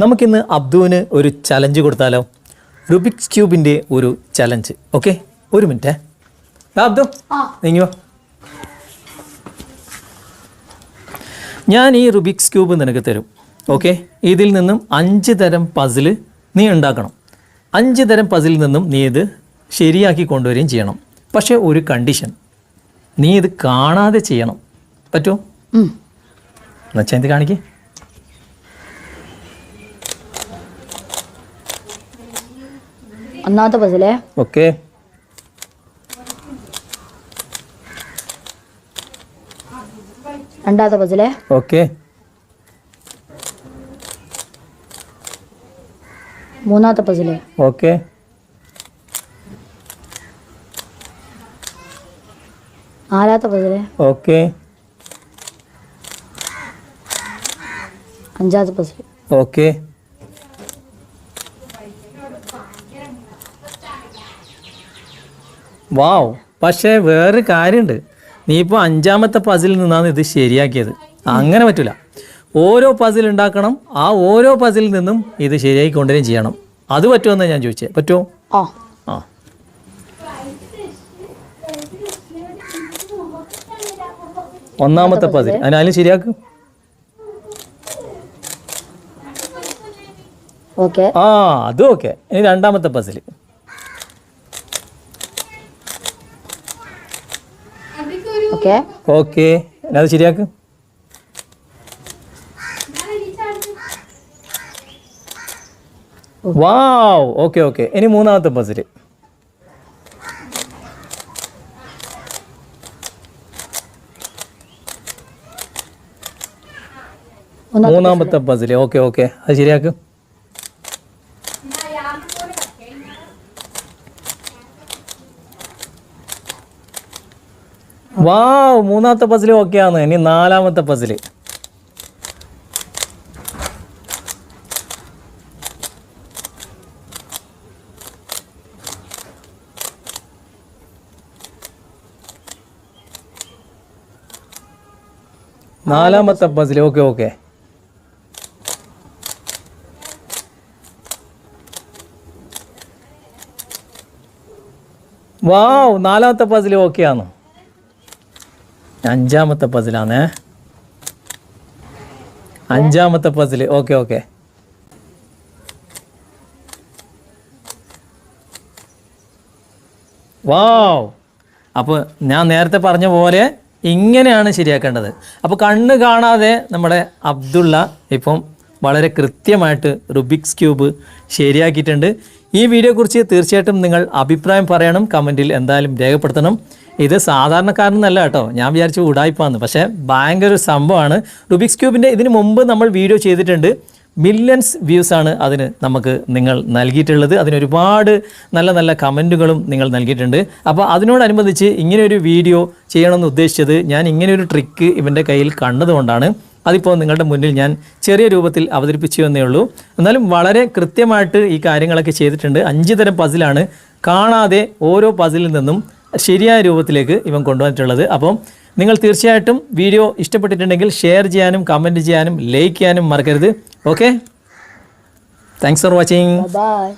നമുക്കിന്ന് അബ്ദുവിന് ഒരു ചലഞ്ച് കൊടുത്താലോ? റുബിക്സ് ക്യൂബിന്റെ ഒരു ചലഞ്ച് ഓക്കെ ഒരു മിനിറ്റ്. അബ്ദു നീങ്ങിയോ ഞാൻ ഈ റുബിക്സ് ക്യൂബ് നിനക്ക് തരും. ഓക്കെ ഇതിൽ നിന്നും അഞ്ച് തരം പസിൽ നീ ഉണ്ടാക്കണം. അഞ്ച് തരം പസിലിൽ നിന്നും നീ ഇത് ശരിയാക്കി കൊണ്ടുവരികയും ചെയ്യണം. പക്ഷേ ഒരു കണ്ടീഷൻ നീ ഇത് കാണാതെ ചെയ്യണം. പറ്റുമോ എന്നുവെച്ചാൽ എന്ത് കാണിക്കേ? ഒന്നാമത്തെ പസിലേ ഓക്കെ രണ്ടാമത്തെ പസിലേ ഓക്കെ മൂന്നാമത്തെ പസിലേ ഓക്കെ നാലാമത്തെ പസിലേ ഓക്കെ അഞ്ചാമത്തെ പസിലേ ഓക്കെ വാവ്. പക്ഷേ വേറൊരു കാര്യമുണ്ട് നീ ഇപ്പോൾ അഞ്ചാമത്തെ പസിലിൽ നിന്നാണ് ഇത് ശരിയാക്കിയത്. അങ്ങനെ പറ്റില്ല ഓരോ പസിൽ ഉണ്ടാക്കണം ആ ഓരോ പസിലിൽ നിന്നും ഇത് ശരിയാക്കി കൊണ്ടുവരികയും ചെയ്യണം. അത് പറ്റുമെന്ന് ഞാൻ ചോദിച്ചേ. പറ്റുമോ ആ. ഒന്നാമത്തെ പതിൽ അതിനാലും ശരിയാക്കും. ആ അതും ഓക്കെ. ഇനി രണ്ടാമത്തെ പസിൽ ഓക്കെ? ഓക്കെ. അത് ശരിയാക്ക്. വാവ്. Okay okay. ഇനി മൂന്നാമത്തെ പസിൽ മൂന്നാമത്തെ പസിൽ ഓക്കെ ഓക്കെ. അത് ശരിയാക്ക്. വാവ് മൂന്നാമത്തെ പസിൽ ഓക്കെ ആണ് ഇനി നാലാമത്തെ പസിൽ നാലാമത്തെ പസിൽ ഓക്കെ ഓക്കെ. വാവ് നാലാമത്തെ പസിൽ ഓക്കെ ആണ് അഞ്ചാമത്തെ പസിലാണേ അഞ്ചാമത്തെ പസിൽ ഓക്കെ ഓക്കെ വാവ് അപ്പോൾ ഞാൻ നേരത്തെ പറഞ്ഞ പോലെ ഇങ്ങനെയാണ് ശരിയാക്കേണ്ടത്. അപ്പോൾ കണ്ണ് കാണാതെ നമ്മുടെ അബ്ദുള്ള ഇപ്പം വളരെ കൃത്യമായിട്ട് റുബിക്സ് ക്യൂബ് ശരിയാക്കിയിട്ടുണ്ട്. ഈ വീഡിയോയെക്കുറിച്ച് തീർച്ചയായിട്ടും നിങ്ങൾ അഭിപ്രായം പറയണം കമന്റിൽ എന്തായാലും രേഖപ്പെടുത്തണം. ഇത് സാധാരണക്കാരനല്ല കേട്ടോ. ഞാൻ വിചാരിച്ചു ഉടായ്പാന്ന് പക്ഷേ ഭയങ്കര ഒരു സംഭവമാണ്. റുബിക്സ് ക്യൂബിന്റെ ഇതിന് മുമ്പ് നമ്മൾ വീഡിയോ ചെയ്തിട്ടുണ്ട്. മില്യൺസ് വ്യൂസ് ആണ് അതിന് നമുക്ക് നിങ്ങൾ നൽകിയിട്ടുള്ളത്. അതിനൊരുപാട് നല്ല നല്ല കമന്റുകളും നിങ്ങൾ നൽകിയിട്ടുണ്ട്. അപ്പോൾ അതിനോടനുബന്ധിച്ച് ഇങ്ങനെയൊരു വീഡിയോ ചെയ്യണമെന്ന് ഉദ്ദേശിച്ചത് ഞാൻ ഇങ്ങനെയൊരു ട്രിക്ക് ഇവന്റെ കയ്യിൽ കണ്ടതുകൊണ്ടാണ്. അതിപ്പോൾ നിങ്ങളുടെ മുന്നിൽ ഞാൻ ചെറിയ രൂപത്തിൽ അവതരിപ്പിച്ചു എന്നേ ഉള്ളൂ. എന്നാലും വളരെ കൃത്യമായിട്ട് ഈ കാര്യങ്ങളൊക്കെ ചെയ്തിട്ടുണ്ട്. അഞ്ച് തരം പസിലാണ് കാണാതെ ഓരോ പസിലിൽ നിന്നും ശരിയായ രൂപത്തിലേക്ക് ഇവൻ കൊണ്ടുവന്നിട്ടുള്ളത്. അപ്പം നിങ്ങൾ തീർച്ചയായിട്ടും വീഡിയോ ഇഷ്ടപ്പെട്ടിട്ടുണ്ടെങ്കിൽ ഷെയർ ചെയ്യാനും കമന്റ് ചെയ്യാനും ലൈക്ക് ചെയ്യാനും മറക്കരുത്. Okay thanks for watching bye